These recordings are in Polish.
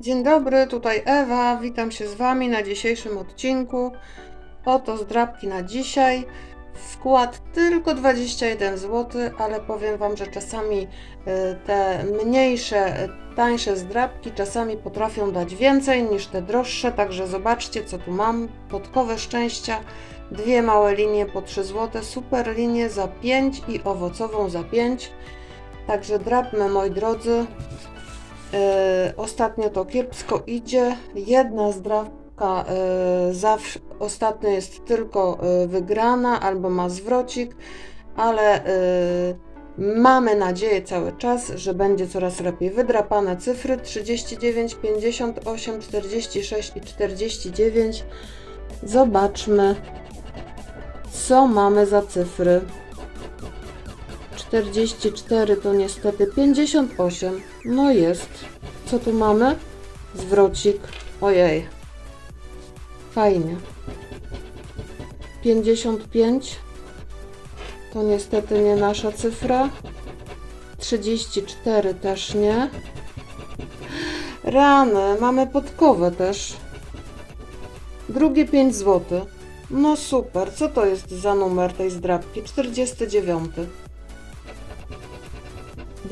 Dzień dobry, tutaj Ewa. Witam się z Wami na dzisiejszym odcinku. Oto zdrabki na dzisiaj. Wkład tylko 21 zł, ale powiem Wam, że czasami y, te mniejsze, y, tańsze zdrabki czasami potrafią dać więcej niż te droższe, także zobaczcie co tu mam. Podkowe szczęścia, dwie małe linie po 3 zł, super linie za 5 i owocową za 5. Także drapmy moi drodzy. E, ostatnio to kiepsko idzie. Jedna zdrawka e, zawsze, ostatnio jest tylko e, wygrana albo ma zwrocik, ale mamy nadzieję cały czas, że będzie coraz lepiej. Wydrapane cyfry 39, 58, 46 i 49. Zobaczmy, co mamy za cyfry. 44 to niestety 58. No jest. Co tu mamy? Zwrocik. Ojej. Fajnie. 55 to niestety nie nasza cyfra. 34 też nie. Rany, mamy podkowę też. Drugie 5 zł. No super, co to jest za numer tej zdrabki? 49.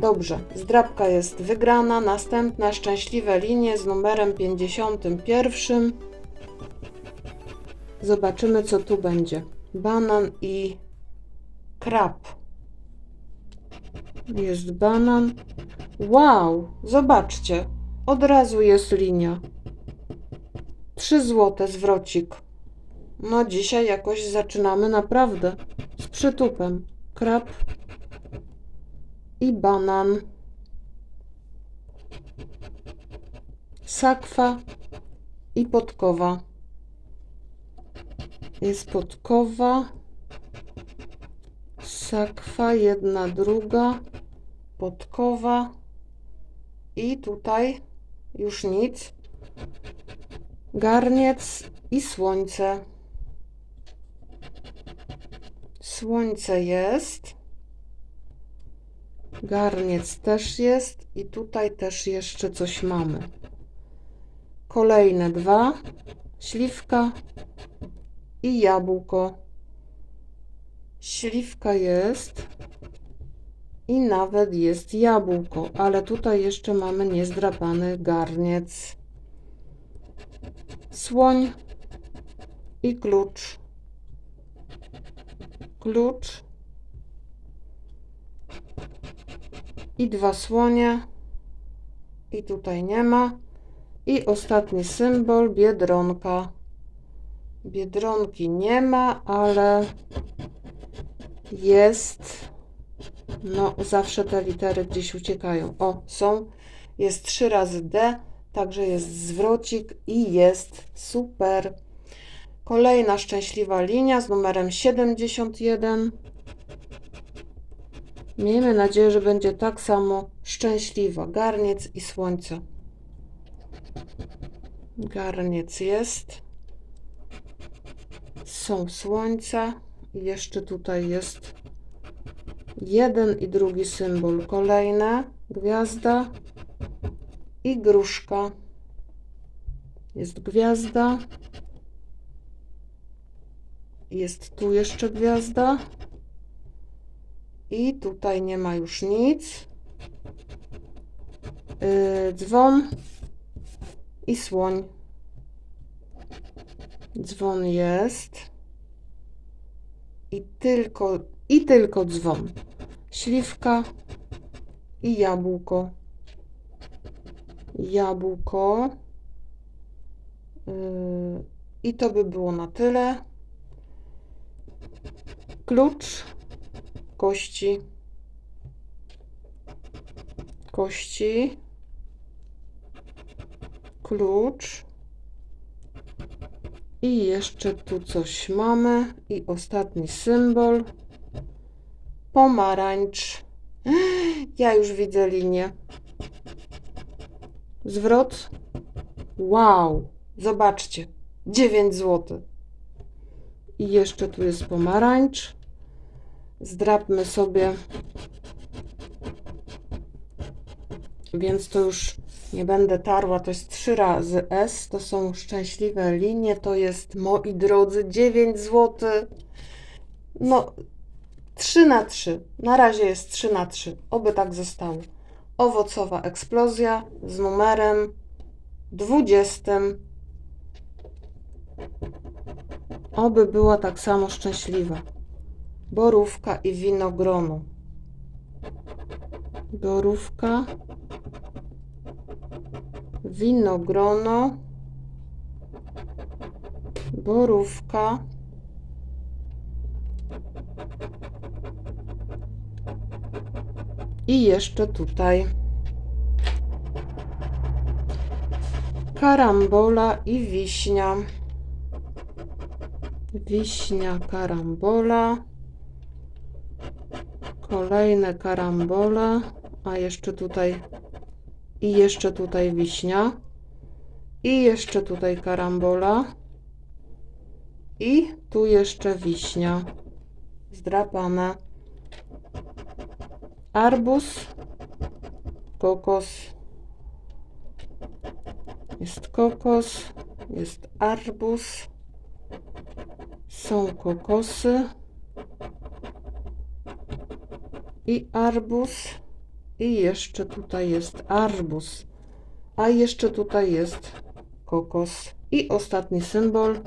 Dobrze, zdrabka jest wygrana. Następna szczęśliwe linie z numerem 51. Zobaczymy, co tu będzie. Banan i krab. Jest banan. Wow, zobaczcie. Od razu jest linia. 3 złote zwrocik. No dzisiaj jakoś zaczynamy naprawdę z przytupem. Krab i banan. Sakwa i podkowa. Jest podkowa, sakwa, jedna, druga, podkowa i tutaj już nic. Garniec i słońce. Słońce jest. Garniec też jest i tutaj też jeszcze coś mamy. Kolejne dwa. Śliwka i jabłko. Śliwka jest i nawet jest jabłko, ale tutaj jeszcze mamy niezdrapany garniec. Słoń i klucz. Klucz i dwa słonie. I tutaj nie ma. I ostatni symbol biedronka. Biedronki nie ma, ale jest. No, zawsze te litery gdzieś uciekają. O, są. Jest trzy razy D, także jest zwrocik i jest super. Kolejna szczęśliwa linia z numerem 71. Miejmy nadzieję, że będzie tak samo szczęśliwa. Garniec i słońce. Garniec jest. Są słońca. Jeszcze tutaj jest jeden i drugi symbol. Kolejne. Gwiazda i gruszka. Jest gwiazda. Jest tu jeszcze gwiazda. I tutaj nie ma już nic. Yy, dzwon i słoń. Dzwon jest. I tylko, i tylko dzwon. Śliwka i jabłko. Jabłko. Yy, I to by było na tyle. Klucz kości, kości, klucz, I jeszcze tu coś mamy. I ostatni symbol. Pomarańcz. Ja już widzę linię. Zwrot. Wow. Zobaczcie. 9 zł. I jeszcze tu jest pomarańcz. Zdrapmy sobie. Więc to już nie będę tarła. To jest 3 razy S. To są szczęśliwe linie. To jest, moi drodzy, 9 zł. No, 3 na 3. Na razie jest 3 na 3. Oby tak zostało. Owocowa eksplozja z numerem 20. Oby była tak samo szczęśliwa. Borówka i winogrono. Borówka, winogrono, borówka, i jeszcze tutaj karambola i wiśnia. Wiśnia, karambola. Kolejne karambole, a jeszcze tutaj i jeszcze tutaj wiśnia. I jeszcze tutaj karambola. I tu jeszcze wiśnia. Zdrapane. Arbuz. Kokos. Jest kokos. Jest arbuz. Są kokosy. I arbuz. I jeszcze tutaj jest arbuz. A jeszcze tutaj jest kokos. I ostatni symbol.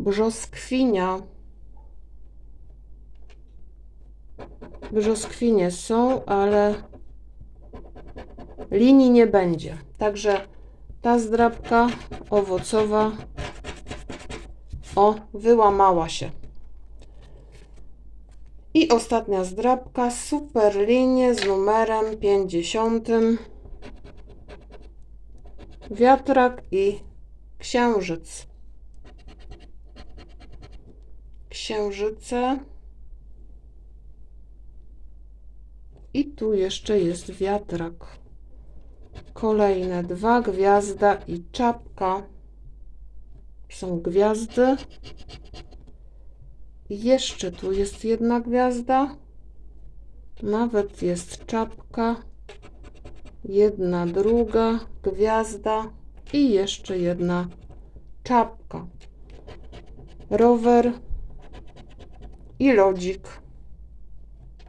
Brzoskwinia. Brzoskwinie są, ale linii nie będzie. Także ta zdrabka owocowa o, wyłamała się. I ostatnia zdrabka, super linie z numerem 50. Wiatrak i księżyc. Księżyce. I tu jeszcze jest wiatrak. Kolejne dwa gwiazda i czapka. Są gwiazdy. Jeszcze tu jest jedna gwiazda. Nawet jest czapka. Jedna, druga gwiazda. I jeszcze jedna czapka. Rower i lodzik.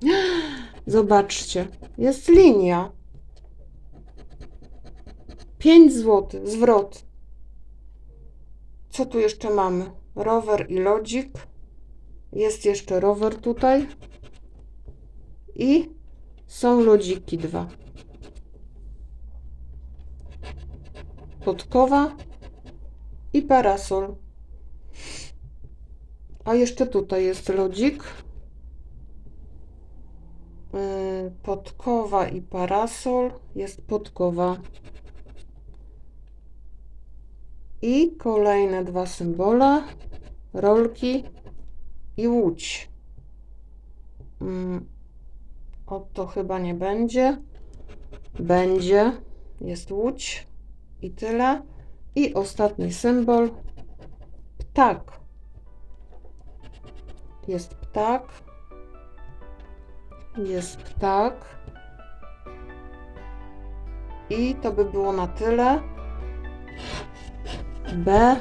Zobaczcie, jest linia. 5 zł, zwrot. Co tu jeszcze mamy? Rower i lodzik. Jest jeszcze rower tutaj. I są lodziki dwa. Podkowa i parasol. A jeszcze tutaj jest lodzik. Yy, Podkowa i parasol. Jest podkowa. I kolejne dwa symbole. Rolki i łódź. Mm, o to chyba nie będzie. Będzie. Jest łódź. I tyle. I ostatni symbol. Ptak. Jest ptak. Jest ptak. I to by było na tyle. B.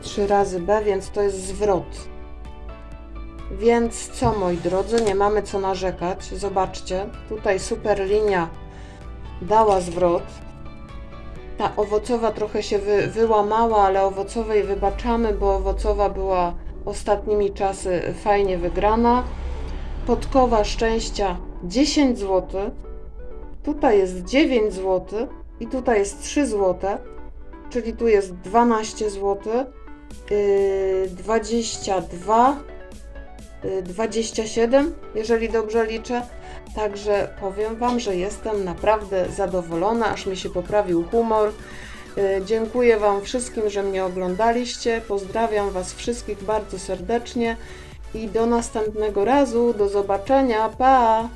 Trzy razy B, więc to jest zwrot. Więc co, moi drodzy, nie mamy co narzekać. Zobaczcie, tutaj super linia dała zwrot. Ta owocowa trochę się wy, wyłamała, ale owocowej wybaczamy, bo owocowa była ostatnimi czasy fajnie wygrana. Podkowa szczęścia 10 zł. Tutaj jest 9 zł i tutaj jest 3 zł, czyli tu jest 12 zł, yy, 22 y, 27, jeżeli dobrze liczę. Także powiem Wam, że jestem naprawdę zadowolona, aż mi się poprawił humor. Y, Dziękuję Wam wszystkim, że mnie oglądaliście. Pozdrawiam Was wszystkich bardzo serdecznie i do następnego razu. Do zobaczenia. Pa!